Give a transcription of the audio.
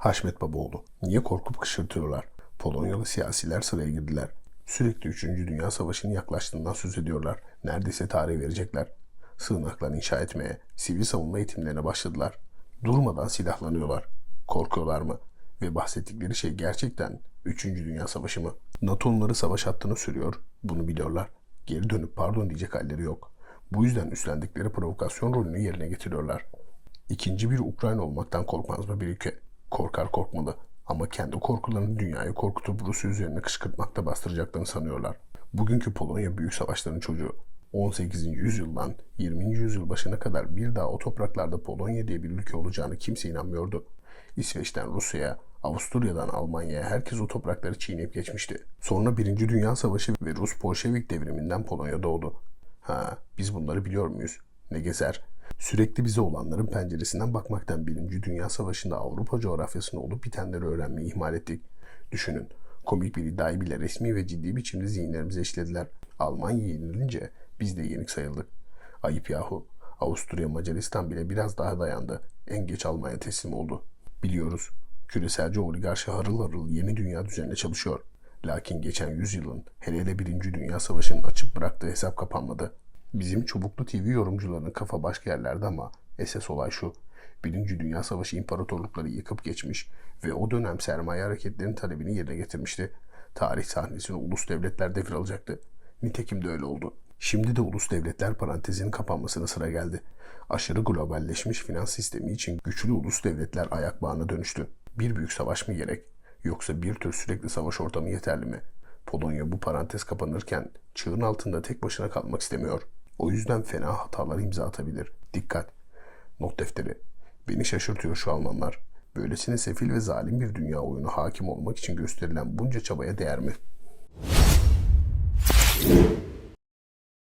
Haşmet Babaoğlu. Niye korkup kışırtıyorlar? Polonyalı siyasiler sıraya girdiler. Sürekli 3. Dünya Savaşı'nın yaklaştığından söz ediyorlar. Neredeyse tarih verecekler. Sığınaklar inşa etmeye, sivil savunma eğitimlerine başladılar. Durmadan silahlanıyorlar. Korkuyorlar mı? Ve bahsettikleri şey gerçekten 3. Dünya Savaşı mı? NATO onları savaş hattına sürüyor. Bunu biliyorlar. Geri dönüp pardon diyecek halleri yok. Bu yüzden üstlendikleri provokasyon rolünü yerine getiriyorlar. İkinci bir Ukrayna olmaktan korkmaz mı bir ülke? Korkar korkmalı. Ama kendi korkularını dünyayı korkutup Rusya üzerine kışkırtmakta bastıracaklarını sanıyorlar. Bugünkü Polonya büyük savaşların çocuğu. 18. yüzyıldan 20. yüzyıl başına kadar bir daha o topraklarda Polonya diye bir ülke olacağını kimse inanmıyordu. İsveç'ten Rusya'ya, Avusturya'dan Almanya'ya herkes o toprakları çiğneyip geçmişti. Sonra Birinci Dünya Savaşı ve Rus Bolşevik devriminden Polonya doğdu. Ha, biz bunları biliyor muyuz? Ne gezer? Sürekli bize olanların penceresinden bakmaktan Birinci Dünya Savaşı'nda Avrupa coğrafyasında olup bitenleri öğrenmeyi ihmal ettik. Düşünün, komik bir iddiayı bile resmi ve ciddi biçimde zihinlerimize işlediler. Almanya yenilince biz de yenik sayıldık. Ayıp yahu. Avusturya Macaristan bile biraz daha dayandı. En geç Almanya teslim oldu. Biliyoruz. Küreselci oligarşi harıl harıl yeni dünya düzenine çalışıyor. Lakin geçen yüzyılın hele hele Birinci Dünya Savaşı'nın açıp bıraktığı hesap kapanmadı. Bizim çubuklu TV yorumcularının kafa başka yerlerde ama esas olay şu. Birinci Dünya Savaşı imparatorlukları yıkıp geçmiş ve o dönem sermaye hareketlerinin talebini yerine getirmişti. Tarih sahnesine ulus devletler devir alacaktı. Nitekim de öyle oldu. Şimdi de ulus devletler parantezinin kapanmasına sıra geldi. Aşırı globalleşmiş finans sistemi için güçlü ulus devletler ayak bağına dönüştü. Bir büyük savaş mı gerek? Yoksa bir tür sürekli savaş ortamı yeterli mi? Polonya bu parantez kapanırken çığın altında tek başına kalmak istemiyor. O yüzden fena hatalar imza atabilir. Dikkat! Not defteri. Beni şaşırtıyor şu Almanlar. Böylesine sefil ve zalim bir dünya oyunu hakim olmak için gösterilen bunca çabaya değer mi?